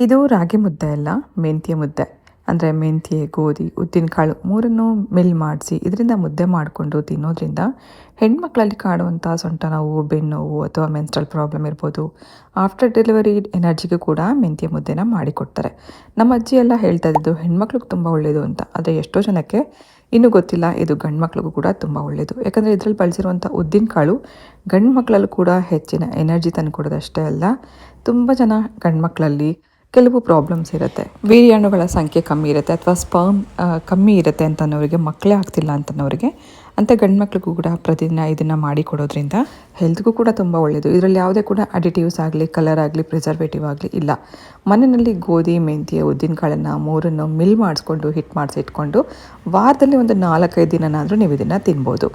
ಇದು ರಾಗಿ ಮುದ್ದೆ ಅಲ್ಲ, ಮೆಂತ್ಯ ಮುದ್ದೆ. ಅಂದರೆ ಮೆಂತ್ಯ, ಗೋಧಿ ಉದ್ದಿನಕಾಳು ಮೂರನ್ನು ಮಿಲ್ ಮಾಡಿಸಿ ಇದರಿಂದ ಮುದ್ದೆ ಮಾಡಿಕೊಂಡು ತಿನ್ನೋದ್ರಿಂದ ಹೆಣ್ಮಕ್ಳಲ್ಲಿ ಕಾಡುವಂಥ ಸೊಂಟ ನೋವು ಬೆನ್ನೋವು ಅಥವಾ ಮೆನ್ಸ್ಟ್ರಲ್ ಪ್ರಾಬ್ಲಮ್ ಇರ್ಬೋದು. ಆಫ್ಟರ್ ಡೆಲಿವರಿ ಎನರ್ಜಿಗೂ ಕೂಡ ಮೆಂತ್ಯ ಮುದ್ದೆನ ಮಾಡಿಕೊಡ್ತಾರೆ. ನಮ್ಮ ಅಜ್ಜಿ ಎಲ್ಲ ಹೇಳ್ತಾ ಇದ್ದು ಹೆಣ್ಮಕ್ಳಿಗೆ ತುಂಬ ಒಳ್ಳೆಯದು ಅಂತ. ಆದರೆ ಎಷ್ಟೋ ಜನಕ್ಕೆ ಇನ್ನೂ ಗೊತ್ತಿಲ್ಲ, ಇದು ಗಂಡು ಕೂಡ ತುಂಬ ಒಳ್ಳೆಯದು ಯಾಕಂದರೆ ಇದರಲ್ಲಿ ಬಳಸಿರುವಂಥ ಉದ್ದಿನಕಾಳು ಗಂಡು ಮಕ್ಕಳಲ್ಲೂ ಕೂಡ ಹೆಚ್ಚಿನ ಎನರ್ಜಿ ತಂದು ಕೊಡೋದಷ್ಟೇ ಅಲ್ಲ, ತುಂಬ ಜನ ಗಂಡು ಮಕ್ಕಳಲ್ಲಿ ಕೆಲವು ಪ್ರಾಬ್ಲಮ್ಸ್ ಇರುತ್ತೆ. ವೀರ್ಯಾಣುಗಳ ಸಂಖ್ಯೆ ಕಮ್ಮಿ ಇರುತ್ತೆ ಅಥವಾ ಸ್ಪರ್ಮ್ ಕಮ್ಮಿ ಇರುತ್ತೆ ಅಂತನವರಿಗೆ ಮಕ್ಕಳೇ ಆಗ್ತಿಲ್ಲ ಅಂತನವರಿಗೆ ಅಂಥ ಗಂಡು ಮಕ್ಳಿಗೂ ಕೂಡ ಪ್ರತಿದಿನ ಇದನ್ನು ಮಾಡಿ ಕೊಡೋದ್ರಿಂದ ಹೆಲ್ತ್ಗೂ ಕೂಡ ತುಂಬ ಒಳ್ಳೆಯದು ಇದರಲ್ಲಿ ಯಾವುದೇ ಕೂಡ ಅಡಿಟಿವ್ಸ್ ಆಗಲಿ ಕಲರ್ ಆಗಲಿ ಪ್ರಿಸರ್ವೇಟಿವ್ ಆಗಲಿ ಇಲ್ಲ. ಮನೆಯಲ್ಲಿ ಗೋಧಿ, ಮೆಂತ್ಯ, ಉದ್ದಿನಕಾಳನ್ನು ಮೂರನ್ನು ಮಿಲ್ ಮಾಡಿಸ್ಕೊಂಡು ಹಿಟ್ ಮಾಡಿಸಿ ಇಟ್ಕೊಂಡು ವಾರದಲ್ಲಿ ಒಂದು ನಾಲ್ಕೈದು ದಿನನಾದರೂ ನೀವು ಇದನ್ನು ತಿನ್ಬೋದು.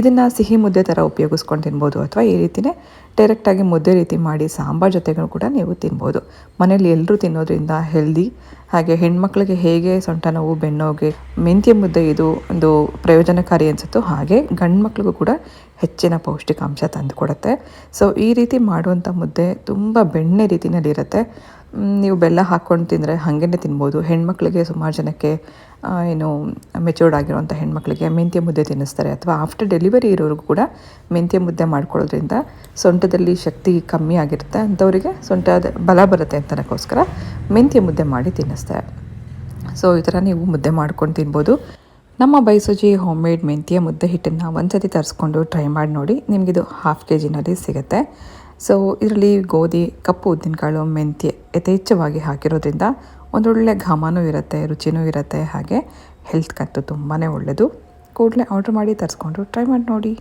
ಇದನ್ನು ಸಿಹಿ ಮುದ್ದೆ ಥರ ಉಪಯೋಗಿಸ್ಕೊಂಡು ತಿನ್ಬೋದು ಅಥವಾ ಈ ರೀತಿಯೇ ಡೈರೆಕ್ಟಾಗಿ ಮುದ್ದೆ ರೀತಿ ಮಾಡಿ ಸಾಂಬಾರು ಜೊತೆಗೂ ಕೂಡ ನೀವು ತಿನ್ಬೋದು. ಮನೆಯಲ್ಲಿ ಎಲ್ಲರೂ ತಿನ್ನೋದ್ರಿಂದ ಹೆಲ್ದಿ ಹಾಗೆ ಹೆಣ್ಮಕ್ಳಿಗೆ ಹೇಗೆ ಸೊಂಟ ನೋವು ಬೆನ್ನೋಗೆ, ಮೆಂತ್ಯ ಮುದ್ದೆ ಇದು ಒಂದು ಪ್ರಯೋಜನಕಾರಿ ಅನಿಸುತ್ತೋ ಹಾಗೆ ಗಂಡು ಮಕ್ಳಿಗೂ ಕೂಡ ಹೆಚ್ಚಿನ ಪೌಷ್ಟಿಕಾಂಶ ತಂದು ಕೊಡುತ್ತೆ. ಸೊ ಈ ರೀತಿ ಮಾಡುವಂಥ ಮುದ್ದೆ ತುಂಬ ಬೆಣ್ಣೆ ರೀತಿಯಲ್ಲಿರುತ್ತೆ ನೀವು ಬೆಲ್ಲ ಹಾಕ್ಕೊಂಡು ತಿಂದರೆ ಹಾಗೇ ತಿನ್ಬೋದು. ಹೆಣ್ಮಕ್ಳಿಗೆ ಸುಮಾರು ಜನಕ್ಕೆ ಏನು ಮೆಚೂರ್ಡ್ ಆಗಿರುವಂಥ ಹೆಣ್ಮಕ್ಳಿಗೆ ಮೆಂತ್ಯ ಮುದ್ದೆ ತಿನ್ನಿಸ್ತಾರೆ. ಅಥವಾ ಆಫ್ಟರ್ ಡೆಲಿವರಿ ಇರೋರಿಗೂ ಕೂಡ ಮೆಂತ್ಯ ಮುದ್ದೆ ಮಾಡ್ಕೊಳ್ಳೋದ್ರಿಂದ ಸೊಂಟದಲ್ಲಿ ಶಕ್ತಿ ಕಮ್ಮಿ ಆಗಿರುತ್ತೆ. ಅಂಥವರಿಗೆ ಸೊಂಟದ ಬಲ ಬರುತ್ತೆ ಅಂತನಕ್ಕೋಸ್ಕರ ಮೆಂತ್ಯ ಮುದ್ದೆ ಮಾಡಿ ತಿನ್ನಿಸ್ತಾರೆ. ಸೊ ಈ ಥರ ನೀವು ಮುದ್ದೆ ಮಾಡ್ಕೊಂಡು ತಿನ್ಬೋದು. ನಮ್ಮ ಬೈಸೂಜಿ ಹೋಮ್ ಮೇಡ್ ಮೆಂತ್ಯ ಮುದ್ದೆ ಹಿಟ್ಟನ್ನು ಒಂದು ಸತಿ ತರಿಸ್ಕೊಂಡು ಟ್ರೈ ಮಾಡಿ ನೋಡಿ. ನಿಮಗಿದು ಹಾಫ್ ಕೆ ಜಿನಲ್ಲಿ ಸಿಗುತ್ತೆ. ಸೊ ಇದರಲ್ಲಿ ಗೋಧಿ, ಕಪ್ಪು ಉದ್ದಿನಕಾಳು, ಮೆಂತ್ಯ ಯಥೇಚ್ಛವಾಗಿ ಹಾಕಿರೋದ್ರಿಂದ ಒಂದೊಳ್ಳೆ ಘಮನೂ ಇರುತ್ತೆ, ರುಚಿನೂ ಇರುತ್ತೆ, ಹಾಗೆ ಹೆಲ್ತ್ಗಂತೂ ತುಂಬಾ ಒಳ್ಳೆಯದು ಕೂಡಲೇ ಆರ್ಡ್ರ್ ಮಾಡಿ ತರಿಸ್ಕೊಂಡು ಟ್ರೈ ಮಾಡಿ ನೋಡಿ.